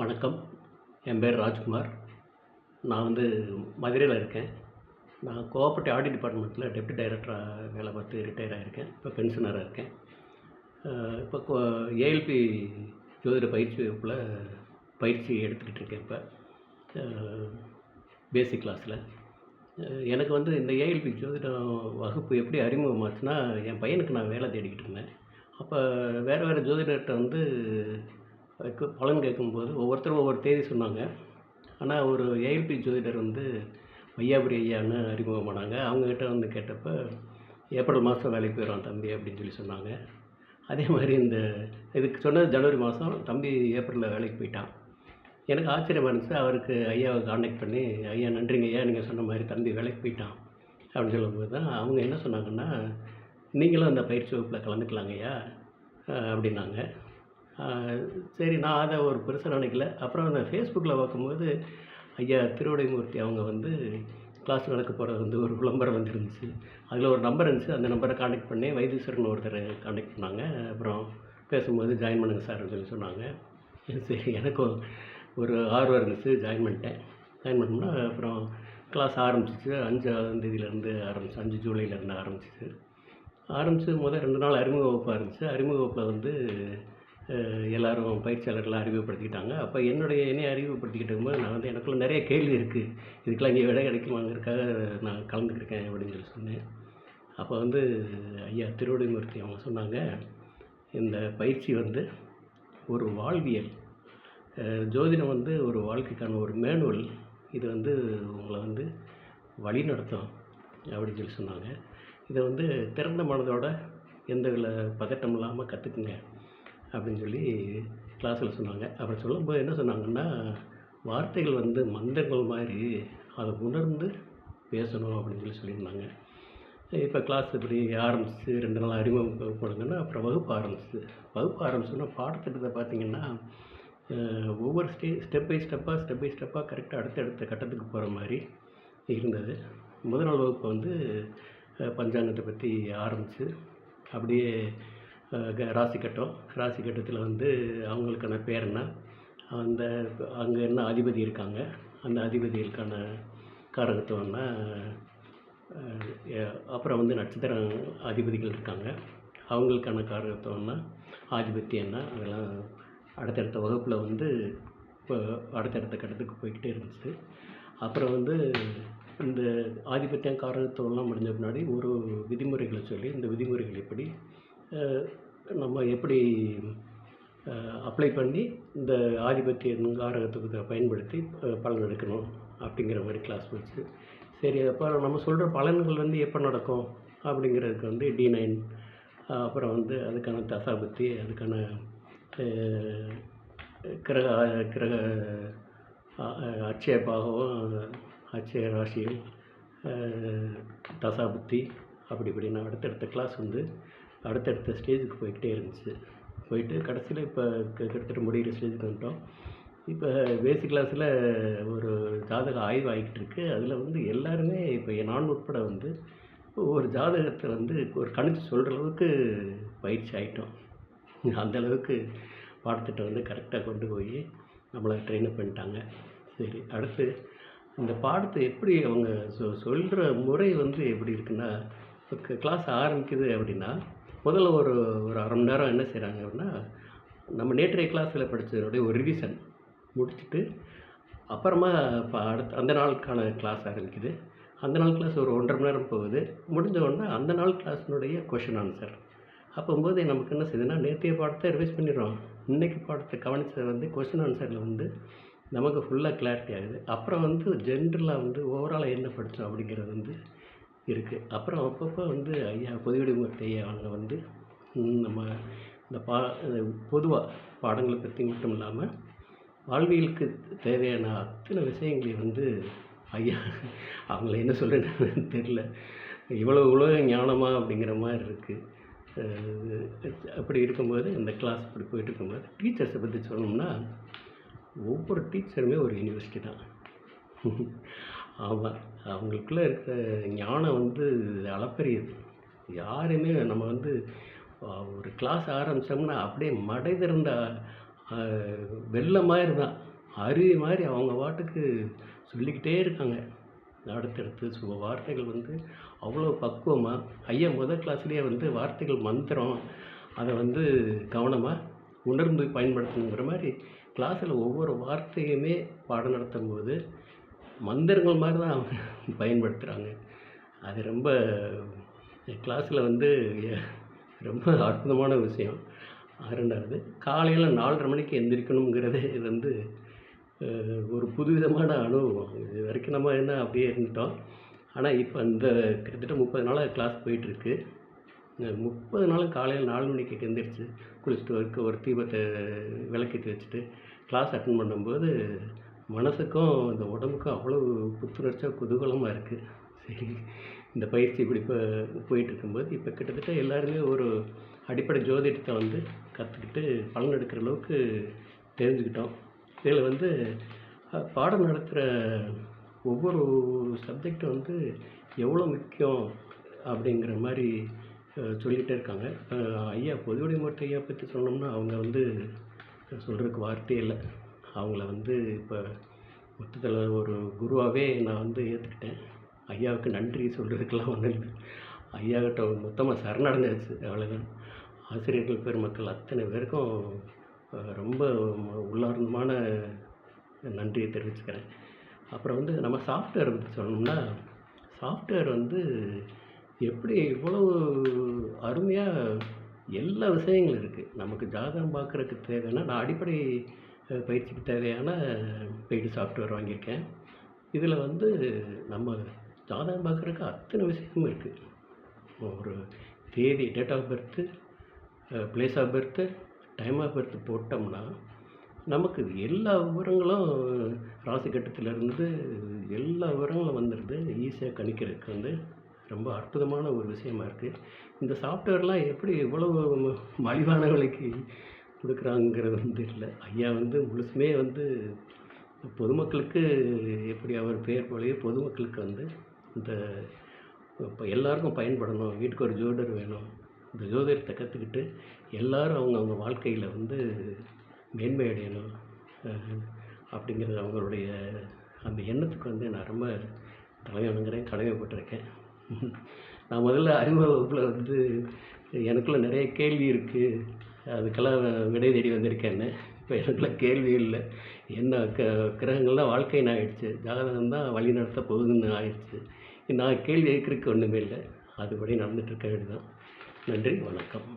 வணக்கம். என் பேர் ராஜ்குமார். நான் வந்து மதுரையில் இருக்கேன். நான் கோஆப்ரேட்டிவ் ஆடிட் டிபார்ட்மெண்ட்டில் டெப்டி டைரக்டராக வேலை பார்த்து ரிட்டையர் ஆகியிருக்கேன் இப்போ பென்ஷனராக இருக்கேன். இப்போ கோ ஏஎல்பி ஜோதிட பயிற்சி வகுப்பில் பயிற்சி எடுத்துக்கிட்டு இருக்கேன் இப்போ. பேசிக் கிளாஸில் எனக்கு வந்து இந்த ஏஎல்பி ஜோதிடம் வகுப்பு எப்படி அறிமுகமாச்சுன்னா என் பையனுக்கு நான் வேலை தேடிக்கிட்டு இருந்தேன். அப்போ வேறு வேறு ஜோதிடர்கிட்ட வந்து அதுக்கு பலன் கேட்கும்போது ஒவ்வொருத்தரும் ஒவ்வொரு தேதி சொன்னாங்க. ஆனால் ஒரு ஏஎல்பி ஜோதிடர் வந்து வையாபுரி ஐயான்னு அறிமுகமானாங்க அவங்கக்கிட்ட வந்து கேட்டப்போ ஏப்ரல் மாதம் வேலைக்கு போயிடுவான் தம்பி அப்படின்னு சொல்லி சொன்னாங்க. அதே மாதிரி இந்த இதுக்கு சொன்னது ஜனவரி மாதம் தம்பி ஏப்ரலில் வேலைக்கு போயிட்டான். எனக்கு ஆச்சரியமாக இருந்துச்சு. அவருக்கு ஐயாவை காண்டாக்ட் பண்ணி ஐயா நன்றிங்க ஐயா நீங்கள் சொன்ன மாதிரி தம்பி வேலைக்கு போயிட்டான். அப்படின்னு சொல்லும்போது தான் அவங்க என்ன சொன்னாங்கன்னா நீங்களும் அந்த பயிற்சி வகுப்பில் கலந்துக்கலாங்க ஐயா அப்படின்னாங்க. சரி நான் அதை ஒரு பெருசாக நினைக்கல. அப்புறம் அந்த ஃபேஸ்புக்கில் பார்க்கும்போது ஐயா திருவடைமூர்த்தி அவங்க வந்து கிளாஸ் நடக்க போகிறது வந்து ஒரு விளம்பரம் வந்துருந்துச்சு. அதில் ஒரு நம்பர் இருந்துச்சு. அந்த நம்பரை காண்டக்ட் பண்ணி வைத்தீஸ்வரன் ஒருத்தர் காண்டக்ட் பண்ணாங்க. அப்புறம் பேசும்போது ஜாயின் பண்ணுங்கள் சார்னு சொல்லி சொன்னாங்க. சரி எனக்கும் ஒரு ஆர்வம் இருந்துச்சு ஜாயின் பண்ணிட்டேன். ஜாயின் பண்ணோம்னா அப்புறம் கிளாஸ் ஆரம்பிச்சிச்சு. அஞ்சாம் தேதியிலேருந்து ஆரம்பிச்சு அஞ்சு ஜூலைலேருந்து ஆரம்பிச்சிச்சு. ஆரம்பித்து முதல் ரெண்டு நாள் அறிமுக வகுப்பாக இருந்துச்சு. அறிமுக வகுப்பில் வந்து எல்லாரும் பயிற்சியாளர்கள்லாம் அறிமுகப்படுத்திக்கிட்டாங்க. அப்போ என்னுடைய என்னை அறிமுகப்படுத்திக்கிட்டு போது நான் வந்து எனக்குள்ள நிறைய கேள்வி இருக்குது இதுக்கெல்லாம் இங்கே விடை கிடைக்குமாங்கிறதுக்காக நான் கலந்துக்கிருக்கேன் அப்படின்னு சொல்லி சொன்னேன். அப்போ வந்து ஐயா திருவடிமூர்த்தி அவங்க சொன்னாங்க இந்த பயிற்சி வந்து ஒரு வாழ்வியல். ஜோதிடம் வந்து ஒரு வாழ்க்கைக்கான ஒரு மேனுவல். இது வந்து உங்களை வந்து வழி நடத்தும் அப்படின்னு சொல்லி சொன்னாங்க. இதை வந்து திறந்த மனதோட எந்த பதட்டம் இல்லாமல் கற்றுக்குங்க அப்படின்னு சொல்லி கிளாஸில் சொன்னாங்க. அப்புறம் சொல்லும்போது என்ன சொன்னாங்கன்னா வார்த்தைகள் வந்து மந்திரங்கள் மாதிரி அதை உணர்ந்து பேசணும் அப்படின்னு சொல்லி சொல்லியிருந்தாங்க. இப்போ கிளாஸ் இப்படி ஆரம்பிச்சு ரெண்டு நாள் அறிமுகம் கொடுங்கன்னா அப்புறம் வகுப்பு ஆரம்பிச்சு. வகுப்பு ஆரம்பிச்சோன்னா பாடத்திட்டத்தை பார்த்தீங்கன்னா ஒவ்வொரு ஸ்டே ஸ்டெப் பை ஸ்டெப்பாக ஸ்டெப் பை ஸ்டெப்பாக கரெக்டாக அடுத்தடுத்த கட்டத்துக்கு போகிற மாதிரி இருந்தது. முதல் நாள் வகுப்பு வந்து பஞ்சாங்கத்தை பற்றி ஆரம்பித்து அப்படியே ராசி கட்டம். ராசி கட்டத்தில் வந்து அவங்களுக்கான பேர் என்ன? அந்த அங்கே என்ன அதிபதி இருக்காங்க? அந்த அதிபதிகளுக்கான காரகத்துவம்னா அப்புறம் வந்து நட்சத்திர அதிபதிகள் இருக்காங்க. அவங்களுக்கான காரகத்துவம்னா ஆதிபத்தியம் என்ன? அதெல்லாம் அடுத்தடுத்த வகுப்பில் வந்து இப்போ அடுத்தடுத்த கட்டத்துக்கு போய்கிட்டே இருந்துச்சு. அப்புறம் வந்து இந்த ஆதிபத்தியம் காரகத்துவம்லாம் முடிஞ்ச பின்னாடி ஒரு விதிமுறைகளை சொல்லி இந்த விதிமுறைகள் எப்படி நம்ம எப்படி அப்ளை பண்ணி இந்த ஆதிபத்திய காரகத்துவத்தை பயன்படுத்தி பலன் எடுக்கணும் அப்படிங்கிற மாதிரி கிளாஸ் போச்சு சரி அப்போ நம்ம சொல்கிற பலன்கள் வந்து எப்போ நடக்கும் அப்படிங்கிறதுக்கு வந்து டி நைன் அப்புறம் வந்து அதுக்கான தசாபத்தி அதுக்கான கிரக கிரக அஹ், அட்சய பாகவும் அட்சய தசாபுத்தி அப்படி இப்படின்னு அடுத்தடுத்த கிளாஸ் வந்து அடுத்தடுத்த ஸ்டேஜுக்கு போய்கிட்டே இருந்துச்சு. போயிட்டு கடைசியில் இப்போ கிட்டத்தட்ட முடிகிற ஸ்டேஜுக்கு வந்துட்டோம். இப்போ பேசிக் கிளாஸில் ஒரு ஜாதக ஆய்வு ஆகிக்கிட்டு இருக்கு அதில் வந்து எல்லாருமே இப்போ நான் உட்பட வந்து ஒரு ஜாதகத்தை வந்து ஒரு கணிச்சு சொல்கிற அளவுக்கு பயிற்சி ஆகிட்டோம் அந்தளவுக்கு பாடத்திட்டம் வந்து கரெக்டாக கொண்டு போய் நம்மளை ட்ரெயின் அப் பண்ணிட்டாங்க. சரி அடுத்து இந்த பாடத்தை எப்படி அவங்க சொ சொல்கிற முறை வந்து எப்படி இருக்குன்னா இப்போ கிளாஸ் ஆரம்பிக்குது அப்படின்னா முதல்ல ஒரு ஒரு அரை மணி நேரம் என்ன செய்கிறாங்க அப்படின்னா நம்ம நேற்றைய கிளாஸில் படித்ததோடைய ஒரு ரிவிஷன் முடிச்சுட்டு அப்புறமா இப்போ அடுத்த அந்த நாளுக்கான கிளாஸ் ஆரம்பிக்குது. அந்த நாள் கிளாஸ் ஒரு ஒன்றரை மணி நேரம் போகுது. முடிஞ்ச உடனே அந்த நாள் கிளாஸினுடைய கொஷின் ஆன்சர் அப்போம்போது நமக்கு என்ன செய்யுதுன்னா நேற்றைய பாடத்தை ரிவைஸ் பண்ணிடுறோம். இன்றைக்கி பாடத்தை கவனித்தது வந்து கொஷின் ஆன்சரில் வந்து நமக்கு ஃபுல்லாக கிளாரிட்டி ஆகுது. அப்புறம் வந்து ஜென்ரலாக வந்து ஓவராலாக என்ன படித்தோம் அப்படிங்கிறது வந்து இருக்குது அப்புறம் அப்பப்போ வந்து ஐயா பொதுவிடுமூர்த்தி ஐயா அவங்க வந்து நம்ம இந்த பா பொதுவாக பாடங்களை பற்றி மட்டும் இல்லாமல் வாழ்வியலுக்கு தேவையான அத்தனை விஷயங்களை வந்து ஐயா அவங்கள என்ன சொல்கிறேன்னு தெரில இவ்வளோ உலக ஞானமாக அப்படிங்கிற மாதிரி இருக்குது அப்படி இருக்கும்போது இந்த கிளாஸ் இப்படி போயிட்டு இருக்கும்போது டீச்சர்ஸை பற்றி சொல்லணும்னா ஒவ்வொரு டீச்சருமே ஒரு யூனிவர்சிட்டி தான். ஆமாம் அவங்களுக்குள்ள இருக்கிற ஞானம் வந்து அளப்பரியது. யாருமே நம்ம வந்து ஒரு கிளாஸ் ஆரம்பித்தோம்னா அப்படியே மடை திறந்த வெள்ளம் மாதிரி தான். அருவி மாதிரி அவங்க பாட்டுக்கு சொல்லிக்கிட்டே இருக்காங்க. அடுத்தடுத்து சுப வார்த்தைகள் வந்து அவ்வளோ பக்குவமாக ஐயா முதல் கிளாஸ்லேயே வந்து வார்த்தைகள் மந்திரம் அதை வந்து கவனமாக உணர்ந்து பயன்படுத்தணுங்கிற மாதிரி கிளாஸில் ஒவ்வொரு வார்த்தையுமே பாடம் நடத்தும் போது மந்திரங்கள் மாதிரி தான் அவங்க பயன்படுத்துகிறாங்க அது ரொம்ப கிளாஸில் வந்து ரொம்ப அற்புதமான விஷயம். ரெண்டாவது காலையில் நாலரை மணிக்கு எந்திரிக்கணுங்கிறது இது வந்து ஒரு புதுவிதமான அனுபவம். இது வரைக்கும் நம்ம என்ன அப்படியே இருந்துட்டோம். ஆனால் இப்போ இந்த கிட்டத்தட்ட முப்பது நாளாக கிளாஸ் போயிட்டுருக்கு. முப்பது நாளும் காலையில் நாலு மணிக்கு எந்திரிச்சு குளிச்சுட்டு ஒரு ஒரு தீபத்தை விளக்கேற்றி வச்சுட்டு கிளாஸ் அட்டன் பண்ணும்போது மனசுக்கும் இந்த உடம்புக்கும் அவ்வளோ புத்துணர்ச்சியாக குதூகலமாக இருக்குது சரி இந்த பயிற்சி இப்படி இப்போ போயிட்டுருக்கும்போது இப்போ கிட்டத்தட்ட எல்லாருமே ஒரு அடிப்படை ஜோதிடத்தை வந்து கற்றுக்கிட்டு பலன் எடுக்கிற அளவுக்கு தெரிஞ்சுக்கிட்டோம். இதில் வந்து பாடம் நடத்துகிற ஒவ்வொரு சப்ஜெக்டும் வந்து எவ்வளோ முக்கியம் அப்படிங்கிற மாதிரி சொல்லிகிட்டே இருக்காங்க. ஐயா ஐயா பொதுவுடைமூர்த்தி ஐயா பற்றி சொன்னோம்னா அவங்க வந்து சொல்கிறதுக்கு வார்த்தையே இல்லை. அவங்கள வந்து இப்போ மொத்தத்தில் ஒரு குருவாகவே நான் வந்து ஏற்றுக்கிட்டேன் ஐயாவுக்கு நன்றி சொல்கிறதுக்கெல்லாம் ஒன்றும் இல்லை. ஐயாக்கிட்ட மொத்தமாக சரணடைஞ்சாச்சு அவ்வளோதான் ஆசிரியர்கள் பெருமக்கள் அத்தனை பேருக்கும் ரொம்ப உள்ளார்ந்தமான நன்றியை தெரிவிச்சுக்கிறேன். அப்புறம் வந்து நம்ம சாஃப்ட்வேர் பற்றி சொல்லணும்னா சாஃப்ட்வேர் வந்து எப்படி இவ்வளவு அருமையாக எல்லா விஷயங்களும் இருக்குது நமக்கு ஜாதகம் பார்க்குறதுக்கு தேவைன்னா நான் அடிப்படை பயிற்சிக்கு தேவையான பெய்டு சாஃப்ட்வேர் வாங்கியிருக்கேன். இதில் வந்து நம்ம ஜாதகம் பார்க்குறதுக்கு அத்தனை விஷயமும் இருக்குது ஒரு தேதி date of birth place of birth time of birth போட்டோம்னா நமக்கு எல்லா விவரங்களும் ராசி கட்டத்திலேருந்து எல்லா விவரங்களும் வந்துடுது ஈஸியாக கணிக்கிறதுக்கு வந்து ரொம்ப அற்புதமான ஒரு விஷயமா இருக்குது இந்த சாஃப்ட்வேர்லாம் எப்படி இவ்வளவு மலிவான விலைக்கு கொடுக்குறாங்கிறது வந்து இல்லை. ஐயா வந்து முழுசுமே வந்து பொதுமக்களுக்கு எப்படி அவர் பெயர் போலவே பொதுமக்களுக்கு வந்து இந்த இப்போ எல்லாருக்கும் பயன்படணும். வீட்டுக்கு ஒரு ஜோடர் வேணும். இந்த ஜோதிடத்தை கற்றுக்கிட்டு எல்லாரும் அவங்க அவங்க வாழ்க்கையில் வந்து மேன்மை அடையணும். அப்படிங்கிறது அவங்களுடைய அந்த எண்ணத்துக்கு வந்து நான் ரொம்ப தலைமை வணங்குறேன் கடமைப்பட்டிருக்கேன் நான் முதல்ல அறிமுக வகுப்பில் வந்து எனக்குள்ளே நிறைய கேள்வி இருக்குது அதுக்கெல்லாம் விடை தேடி வந்திருக்கேன்னு. இப்போ எனக்குலாம் கேள்வி இல்லை. என்ன க கிரகங்கள்லாம் வாழ்க்கைன்னு ஆயிடுச்சு ஜாதகம் தான் வழி நடத்த போகுதுன்னு ஆயிடுச்சு. நான் கேள்வி கேட்குறதுக்கு ஒன்றுமே இல்லை. அதுபடி நடந்துகிட்ருக்க இருக்க வேண்டியதான் நன்றி வணக்கம்.